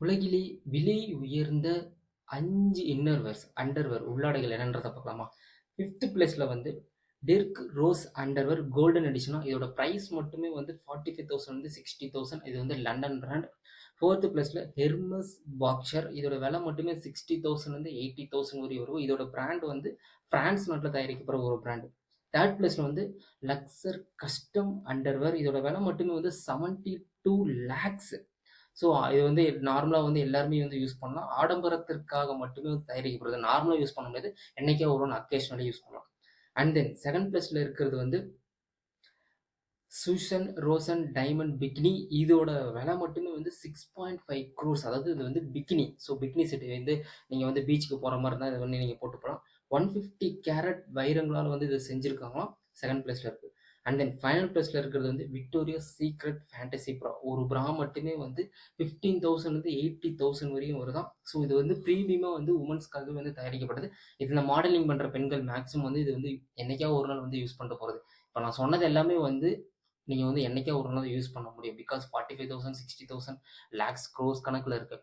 உலகிலே விலை உயர்ந்த அஞ்சு இன்னர்வேர்ஸ், அண்டர்வேர் உள்ளாடைகள் என்னன்றதை பார்க்கலாமா? ஃபிஃப்த் பிளேஸில் வந்து டிர்க் ரோஸ் அண்டர்வேர் கோல்டன் எடிஷனா இதோட ப்ரைஸ் மட்டுமே வந்து 45,000 வந்து 60,000 இது வந்து லண்டன் பிராண்ட். 4த் பிளேஸ்ல ஹெர்மஸ் பாக்ஷர் இதோட விலை மட்டுமே 60,000 வந்து 80,000 வரையும் வரும். இதோட பிராண்ட் வந்து பிரான்ஸ் நாட்டில் தயாரிக்கப்படுற ஒரு பிராண்ட். 3ர்ட் பிளேஸ்ல வந்து லக்ஸர் கஸ்டம் அண்டர்வேர் இதோட விலை மட்டுமே வந்து 72 லேக்ஸ். ஸோ இது வந்து நார்மலாக வந்து எல்லாருமே வந்து யூஸ் பண்ணலாம். ஆடம்பரத்திற்காக மட்டுமே வந்து தயாரிக்கப்படுது. நார்மலாக யூஸ் பண்ண முடியாது. என்றைக்கே ஒரு ஒன்று அக்கேஷனலி யூஸ் பண்ணலாம். அண்ட் தென் 2ண்ட் பிளேஸ்ல இருக்கிறது வந்து சூசன் ரோசன் டைமண்ட் பிகினி இதோட விலை மட்டுமே வந்து 6.5 க்ரோர்ஸ் அதாவது இது வந்து பிகினி. ஸோ பிகினி செட் வந்து நீங்கள் வந்து பீச்சுக்கு போகிற மாதிரி இருந்தால் இது வந்து நீங்கள் போட்டு போகலாம் ஒன் ஃபிஃப்டி கேரட் வைரங்களால் வந்து இத செஞ்சிருக்காங்களாம். 2ண்ட் பிளேஸ்ல இருக்குது அண்ட் தென் ஃபைனல் ப்ரைஸில் இருக்கிறது வந்து விக்டோரியா சீக்ரெட் ஃபேண்டசி ப்ரா. ஒரு ப்ரா மட்டுமே வந்து ஃபிஃப்டீன் தௌசண்ட் வந்து எயிட்டி தௌசண்ட் வரையும் வருதாம். ஸோ இது வந்து ப்ரீமியமாக வந்து உமன்ஸ்க்காக வந்து தயாரிக்கப்பட்டது. இதில் மாடலிங் பண்ணுற பெண்கள் மேக்ஸிமம் வந்து இது வந்து என்னைக்கா ஒரு நாள் வந்து யூஸ் பண்ணிட்டு போகிறது இப்போ நான் சொன்னது எல்லாமே வந்து நீங்கள் வந்து என்னைக்கா ஒரு நாள் யூஸ் பண்ண முடியும். பிகாஸ் 45,000, 60,000 லேக்ஸ், க்ரோஸ் கணக்கில் இருக்குது